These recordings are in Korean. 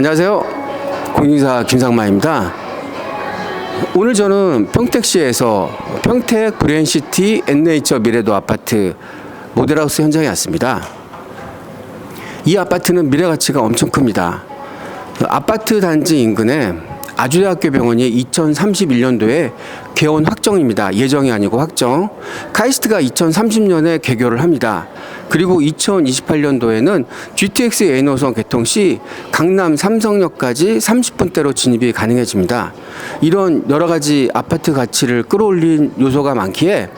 안녕하세요. 공인사 김상만입니다. 오늘 저는 평택시에서 평택 브랜시티 엔네이처 미래도 아파트 모델하우스 현장에 왔습니다. 이 아파트는 미래 가치가 엄청 큽니다. 그 아파트 단지 인근에 아주대학교 병원이 2031년도에 개원 확정입니다. 예정이 아니고 확정. 카이스트가 2030년에 개교를 합니다. 그리고 2028년도에는 GTX A노선 개통 시 강남 삼성역까지 30분대로 진입이 가능해집니다. 이런 여러 가지 아파트 가치를 끌어올린 요소가 많기에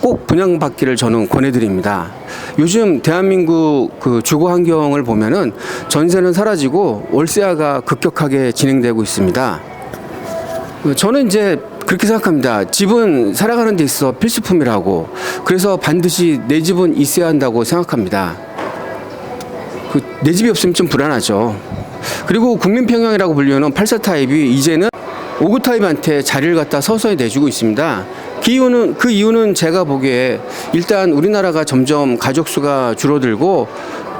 꼭 분양받기를 저는 권해드립니다. 요즘 대한민국 그 주거 환경을 보면은 전세는 사라지고 월세화가 급격하게 진행되고 있습니다. 그 저는 이제 그렇게 생각합니다. 집은 살아가는 데 있어 필수품이라고. 그래서 반드시 내 집은 있어야 한다고 생각합니다. 그 내 집이 없으면 좀 불안하죠. 그리고 국민평형이라고 불리는 84 타입이 이제는 59 타입한테 자리를 갖다 서서히 내주고 있습니다. 그 이유는 그 이유는 제가 보기에 일단 우리나라가 점점 가족 수가 줄어들고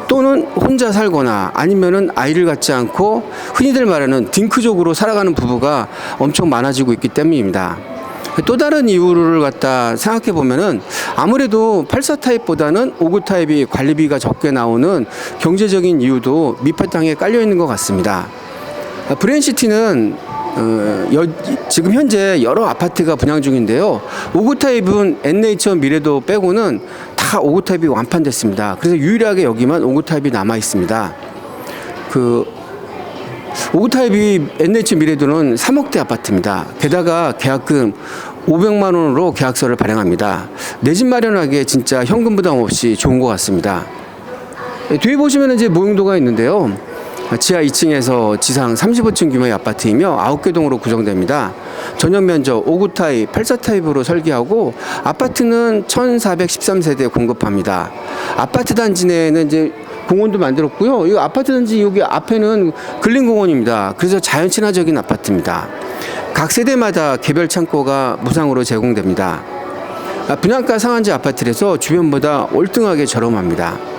또는 혼자 살거나 아니면은 아이를 갖지 않고 흔히들 말하는 딩크족으로 살아가는 부부가 엄청 많아지고 있기 때문입니다. 또 다른 이유를 갖다 생각해 보면은 아무래도 84 타입보다는 59 타입이 관리비가 적게 나오는 경제적인 이유도 밑바탕에 깔려 있는 것 같습니다. 브랜시티는 어, 여- 지금 현재 여러 아파트가 분양 중인데요. 59 타입은 엔네이처 미래도 빼고는 다59 타입이 완판됐습니다. 그래서 유일하게 여기만 59 타입이 남아 있습니다. 그59 타입이 엔네이처 미래도는 3억대 아파트입니다. 게다가 계약금 500만 원으로 계약서를 발행합니다. 내 집 마련하기에 진짜 현금 부담 없이 좋은 것 같습니다. 예, 뒤에 보시면 이제 모형도가 있는데요. 지하 2층에서 지상 35층 규모의 아파트이며 9개 동으로 구성됩니다. 전용 면적 59 타입, 84 타입으로 설계하고 아파트는 1413세대 공급합니다. 아파트 단지 내에는 이제 공원도 만들었고요. 이 아파트 단지 여기 앞에는 근린 공원입니다. 그래서 자연 친화적인 아파트입니다. 각 세대마다 개별 창고가 무상으로 제공됩니다. 아, 분양가 상한제 아파트에서 주변보다 월등하게 저렴합니다.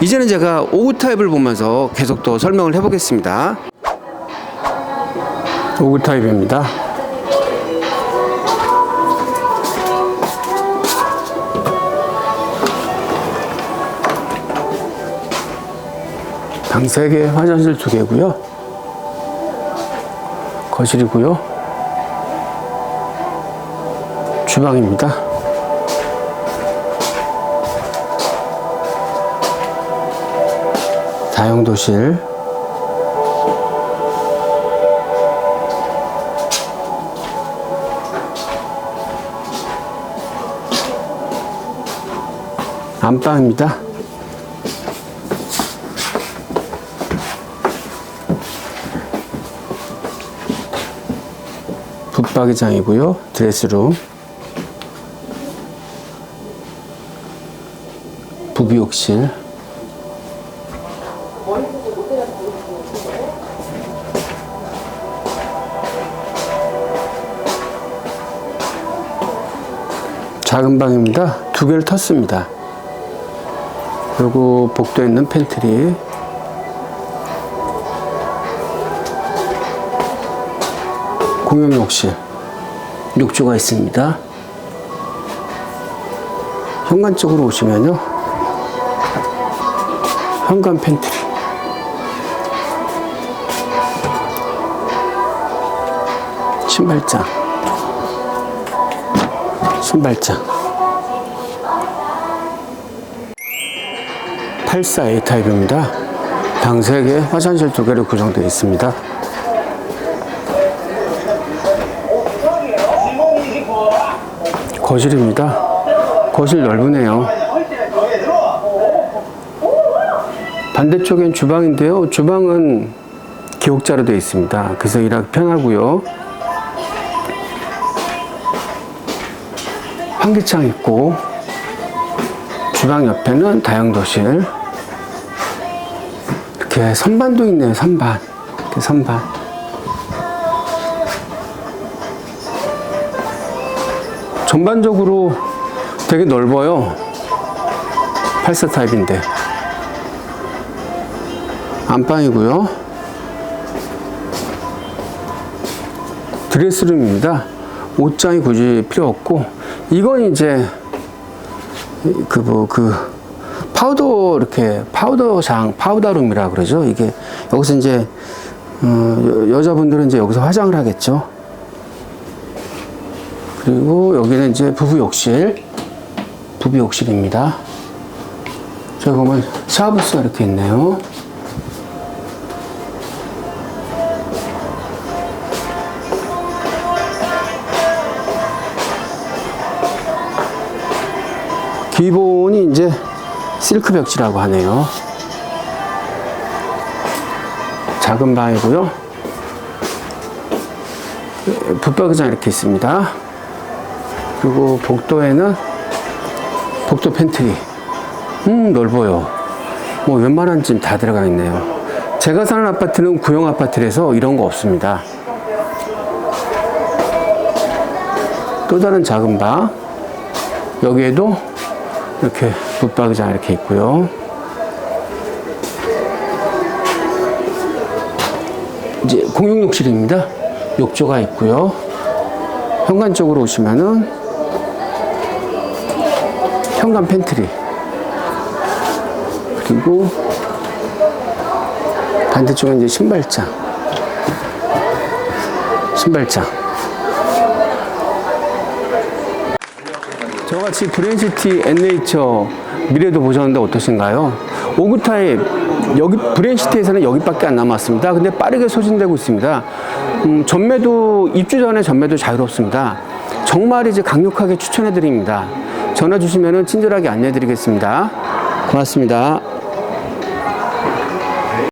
이제는 제가 5구 타입을 보면서 계속 더 설명을 해보겠습니다. 5구 타입입니다. 방 3개, 화장실 2개고요. 거실이고요. 주방입니다. 다용도실 안방입니다. 붙박이장이고요. 드레스룸 부비욕실 작은 방입니다. 두 개를 텄습니다. 그리고 복도 있는 팬트리. 공용 욕실. 욕조가 있습니다. 현관 쪽으로 오시면요. 현관 팬트리. 신발장. 신발장. 84A 타입입니다. 방 3개 화장실 2개로 구성되어 있습니다. 거실입니다. 거실 넓으네요. 반대쪽엔 주방인데요. 주방은 기옥자로 되어 있습니다. 그래서 일하기 편하고요 환기창 있고 주방 옆에는 다용도실. 이렇게 선반도 있네요 선반. 이렇게 선반. 전반적으로 되게 넓어요. 84 타입인데. 안방이고요. 드레스룸입니다. 옷장이 굳이 필요 없고 이건 이제 그 뭐 그 파우더 이렇게 파우더장 파우더룸이라 그러죠. 이게 여기서 이제 어, 여, 여자분들은 이제 여기서 화장을 하겠죠. 그리고 여기는 이제 부부 욕실, 부부 욕실입니다. 저기 보면 샤워부스가 이렇게 있네요. 기본이 이제 실크 벽지라고 하네요. 작은 방이고요. 붙박이장 이렇게 있습니다. 그리고 복도에는 복도 팬트리. 음, 넓어요. 뭐 웬만한 짐다 들어가 있네요. 제가 사는 아파트는 구형 아파트라서 이런 거 없습니다. 또 다른 작은 방. 여기에도 이렇게 붙박이장 이렇게 있고요. 이제 공용 욕실입니다. 욕조가 있고요. 현관 쪽으로 오시면은 현관 팬트리 그리고 반대쪽은 이제 신발장 신발장 저같이 브랜시티 엔네이처 미래도 보셨는데 어떠신가요? 오구 타입 여기 브랜시티에서는 여기밖에 안 남았습니다. 근데 빠르게 소진되고 있습니다. 음, 전매도 입주 전에 전매도 자유롭습니다. 정말 이제 강력하게 추천해 드립니다. 전화 주시면 친절하게 안내해 드리겠습니다. 고맙습니다.